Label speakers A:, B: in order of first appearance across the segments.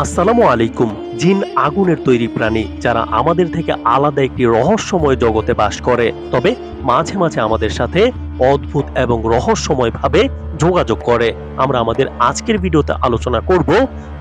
A: আসসালামু আলাইকুম। জিন আগুনের তৈরি প্রাণী, যারা আমাদের থেকে আলাদা একটি রহস্যময় জগতে বাস করে। তবে মাঝে মাঝে আমাদের সাথে অদ্ভুত এবং রহস্যময় ভাবে যোগাযোগ করে। আমরা আমাদের আজকের ভিডিওতে আলোচনা করব,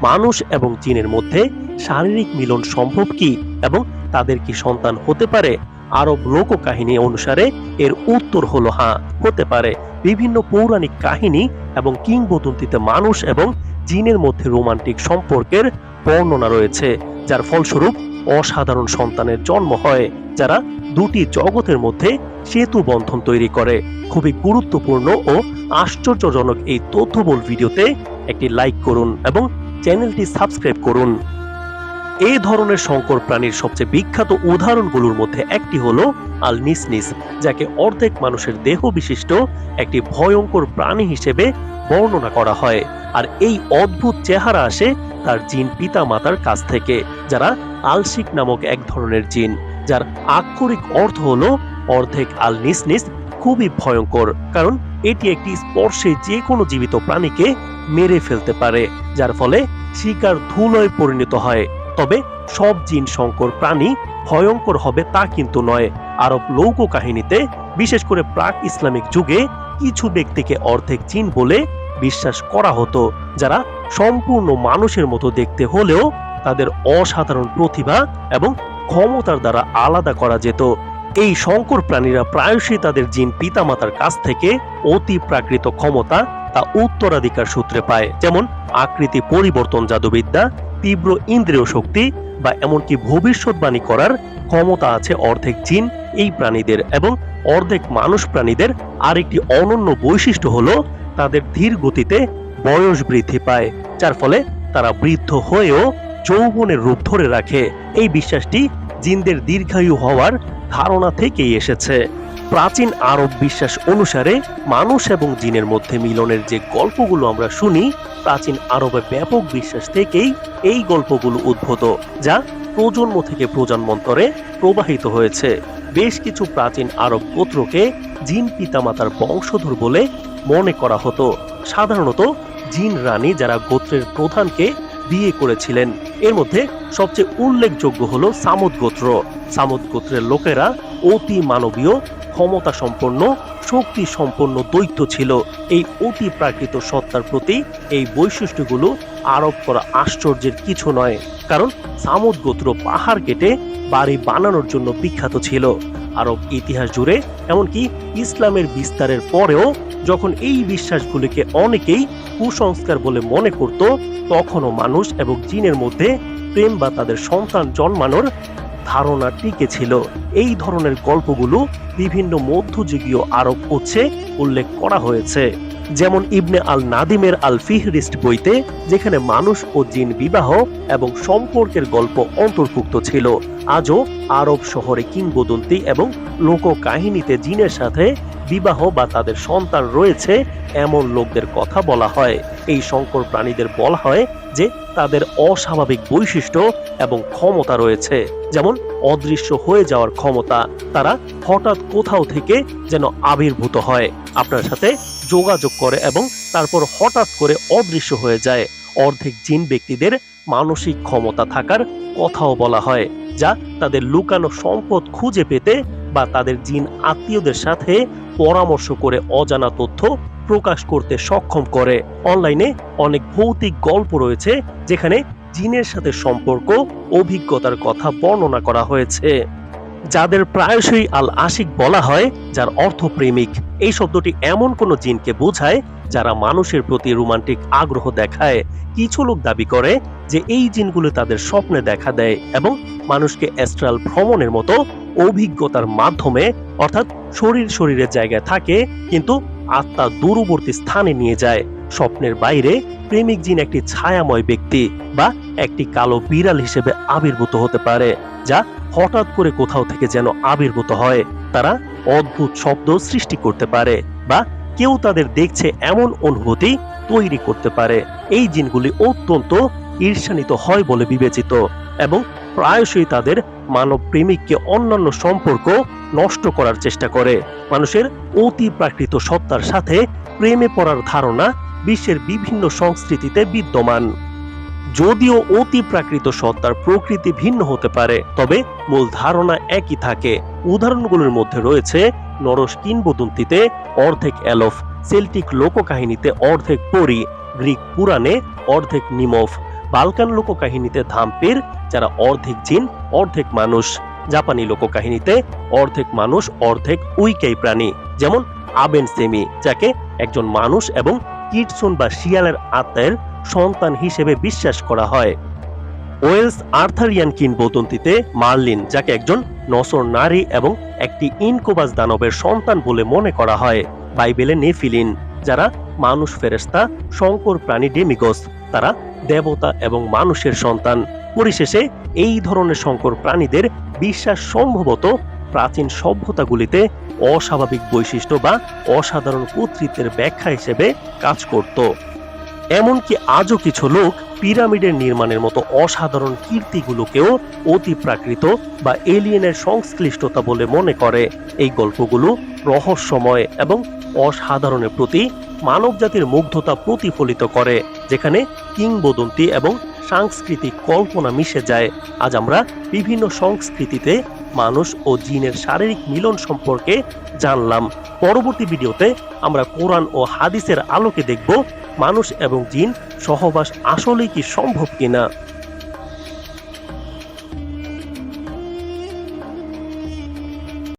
A: মানুষ এবং জিনের মধ্যে শারীরিক মিলন সম্ভব কি এবং তাদের কি সন্তান হতে পারে? আরব লোককাহিনী অনুসারে এর উত্তর হলো হ্যাঁ হতে পারে বিভিন্ন পৌরাণিক কাহিনী এবং কিংবদন্তিতে মানুষ এবং জিনের মধ্যে রোমান্টিক সম্পর্কের বর্ণনা রয়েছে, যার ফলস্বরূপ অসাধারণ সন্তানের জন্ম হয়, যারা দুটি জগতের মধ্যে সেতু বন্ধন তৈরি করে। খুবই গুরুত্বপূর্ণ ও আশ্চর্যজনক এই তথ্যবল ভিডিওতে একটি লাইক করুন এবং চ্যানেলটি সাবস্ক্রাইব করুন। এই ধরনের সংকর প্রাণীর সবচেয়ে বিখ্যাত উদাহরণগুলোর মধ্যে একটি হলো আল নিসনিস যাকে অর্ধেক মানুষের দেহ বিশিষ্ট একটি ভয়ঙ্কর প্রাণী হিসেবে বর্ণনা করা হয়। আর এই অদ্ভুত চেহারা আসে তার জিন পিতা মাতার কাছ থেকে, যারা আলশিক নামক এক ধরনের জিন, যার আক্ষরিক অর্থ হলো অর্ধেক আল নিসনিস খুবই ভয়ঙ্কর, কারণ এটি একটি স্পর্শে যে কোনো জীবিত প্রাণীকে মেরে ফেলতে পারে, যার ফলে শিকার ধুলোয় পরিণত হয়। তবে সব জিন সংকর প্রাণী ভয়ঙ্কর হবে তা কিন্তু নয়। আরব লৌক কাহিনীতে, বিশেষ করে প্রাক ইসলামিক যুগে, কিছু ব্যক্তিকে অর্ধেক জিন বলে বিশ্বাস করা হতো, যারা সম্পূর্ণ মানুষের মতো দেখতে হলেও তাদের অসাধারণ প্রতিভা এবং ক্ষমতার দ্বারা আলাদা করা যেত। এই সংকর প্রাণীরা প্রায়শই তাদের জিন পিতামাতার কাছ থেকে অতি প্রাকৃত ক্ষমতা তা উত্তরাধিকার সূত্রে পায়। যেমন আকৃতি পরিবর্তন জাদুবিদ্যা, তীব্র ইন্দ্রিয় শক্তি বা এমনকি ভবিষ্যৎবাণী করার ক্ষমতা আছে অর্ধেক জিন এই প্রাণীদের এবং অর্ধেক মানুষ প্রাণীদের। আরেকটি অনন্য বৈশিষ্ট্য হলো তাদের ধীর গতিতে বয়স বৃদ্ধি পায়, যার ফলে তারা বৃদ্ধ হয়েও যৌবনের রূপ ধরে রাখে। এই বিশ্বাসটি জিনদের দীর্ঘায়ু হওয়ার ধারণা থেকেই এসেছে। প্রাচীন আরব বিশ্বাস অনুসারে মানুষ এবং জিনের মধ্যে মিলনের যে গল্পগুলো আমরা শুনি, প্রাচীন আরবে ব্যাপক বিশ্বাস থেকেই এই গল্পগুলো উদ্ভূত, যা প্রজন্ম থেকে প্রজন্মান্তরে প্রবাহিত হয়েছে। বেশ কিছু প্রাচীন আরব গোত্রকে জিন পিতামাতার বংশধর বলে মনে করা হতো। সাধারণত জিন রানী যারা গোত্রের প্রধানকে বিয়ে করেছিলেন এর মধ্যে সবচেয়ে উল্লেখযোগ্য হলো সামুদ গোত্র। সামুদ গোত্রের লোকেরা অতি মানবীয় ক্ষমতা সম্পন্ন শক্তি সম্পন্ন দৈত্য ছিল। এই অতি প্রাকৃত সত্তার প্রতি এই বৈশিষ্ট্যগুলো আরোপ করা আশ্চর্যের কিছু নয়। কারণ সামুদ গোত্র পাহাড় কেটে বাড়ি বানানোর জন্য বিখ্যাত ছিল। আরব ইতিহাস জুড়ে, এমনকি ইসলামের বিস্তারের পরেও যখন এই বিশ্বাসগুলিকে অনেকেই কুসংস্কার বলে মনে করত, তখনও মানুষ এবং জিনের মধ্যে প্রেম বা তাদের সন্তান জন্মানোর ধারণা টিকে ছিল। এই ধরনের গল্পগুলো বিভিন্ন মধ্যযুগীয় আরব হচ্ছে উল্লেখ করা হয়েছে। যেমন ইবনে আল নাদিমের আল ফিহরিস্ট বইতে, যেখানে মানুষ ও জিন বিবাহ এবং সম্পর্কের গল্প অন্তর্ভুক্ত ছিল। আজও আরব শহরে কিংবদন্তি এবং লোক কাহিনীতে জিনের সাথে বিবাহ বা তাদের সন্তান রয়েছে, এমন লোকদের কথা বলা হয়। এই সংকর প্রাণীদের বলা হয় যে, তাদের অস্বাভাবিক বৈশিষ্ট্য এবং ক্ষমতা রয়েছে। যেমন, অদৃশ্য হয়ে যাওয়ার ক্ষমতা। তারা হঠাৎ কোথাও থেকে যেন আবির্ভূত হয়। আপনার সাথে যোগাযোগ করে এবং তারপর হঠাৎ করে অদৃশ্য হয়ে যায়। অর্ধেক জিন ব্যক্তিদের মানসিক ক্ষমতা থাকার কথাও বলা হয়। যা তাদের লুকানো সম্পদ খুঁজে পেতে বা তাদের জিন আত্মীয়দের সাথে পরামর্শ করে অজানা তথ্য প্রকাশ করতে সক্ষম করে। অনলাইনে অনেক ভৌতিক গল্প রয়েছে যেখানে জিনের সাথে সম্পর্ক, অভিজ্ঞতার কথা বর্ণনা করা হয়েছে। যাদের প্রায়শই আল আশিক বলা হয়, যার অর্থ প্রেমিক এই শব্দটি এমন কোনো জিনকে বোঝায়, যারা মানুষের প্রতি রোমান্টিক আগ্রহ দেখায়। কিছু লোক দাবি করে যে এই জিনগুলো তাদের স্বপ্নে দেখা দেয় এবং মানুষকে অ্যাস্ট্রাল ভ্রমণের মতো অভিজ্ঞতার মাধ্যমে, অর্থাৎ শরীর শরীরের জায়গায় থাকে, কিন্তু আত্মা দূরবর্তী স্থানে নিয়ে যায়। স্বপ্নের বাইরে প্রেমিক জিন একটি ছায়াময় ব্যক্তি বা একটি কালো বিড়াল হিসেবে আবির্ভূত হতে পারে। যা হঠাৎ করে কোথাও থেকে যেন আবির্ভূত হয়। তারা অদ্ভুত শব্দ সৃষ্টি করতে পারে বা কেউ তাদের দেখছে এমন অনুভূতি তৈরি করতে পারে। এই জিনগুলি অত্যন্ত ঈর্ষান্বিত হয় বলে বিবেচিত এবং প্রায়শই তাদের মানব প্রেমিককে অন্যান্য সম্পর্ক নষ্ট করার চেষ্টা করে। মানুষের অতি প্রাকৃত সত্তার সাথে প্রেমে পড়ার ধারণা বিশ্বের বিভিন্ন সংস্কৃতিতে বিদ্যমান। যদিও অতি প্রাকৃত সত্তার প্রকৃতি ভিন্ন হতে পারে, তবে মূল ধারণা একই থাকে। উদাহরণগুলোর মধ্যে রয়েছে নরস কিংবদন্তিতে অর্ধেক এলফ, সেল্টিক লোককাহিনীতে অর্ধেক পরি, গ্রিক পুরাণে অর্ধেক নিমফ, বালকান লোককাহিনীতে ধাম্পির, যারা অর্ধেক জিন, অর্ধেক মানুষ, জাপানি লোককাহিনীতে অর্ধেক মানুষ, অর্ধেক উইকাই প্রাণী, যেমন আবেন সেমি যাকে একজন মানুষ এবং কিটসুন বা শিয়ালের আত্মার সন্তান হিসেবে বিশ্বাস করা হয়। ওয়েলস আর্থারিয়ান কিংবদন্তিতে মার্লিন, যাকে একজন নসর নারী এবং একটি ইনকোবাস দানবের সন্তান বলে মনে করা হয়, বাইবেলে নেফিলিন, যারা মানুষ ফেরেস্তা শঙ্কর প্রাণী ডেমিগস, তারা দেবতা এবং মানুষের সন্তান। পরিশেষে এই ধরনের শঙ্কর প্রাণীদের বিশ্বাস সম্ভবত প্রাচীন সভ্যতাগুলিতে অস্বাভাবিক বৈশিষ্ট্য বা অসাধারণ কর্তৃত্বের ব্যাখ্যা হিসেবে কাজ করত। এমনকি আজও কিছু লোক পিরামিডের নির্মাণের মতো অসাধারণ কীর্তিগুলোকেও অতি প্রাকৃত বা এলিয়েনের সংশ্লিষ্টতা বলে মনে করে। এই গল্পগুলো রহস্যময় এবং অসাধারণের প্রতি মানবজাতির মুগ্ধতা প্রতিফলিত করে, যেখানে কিংবদন্তি এবং সাংস্কৃতিক কল্পনা মিশে যায়। আজ আমরা বিভিন্ন সংস্কৃতিতে মানুষ ও জিনের শারীরিক মিলন সম্পর্কে জানলাম। পরবর্তী ভিডিওতে আমরা কোরআন ও হাদিসের আলোকে দেখব মানুষ এবং জিন সহবাস আসলেই কি সম্ভব কিনা।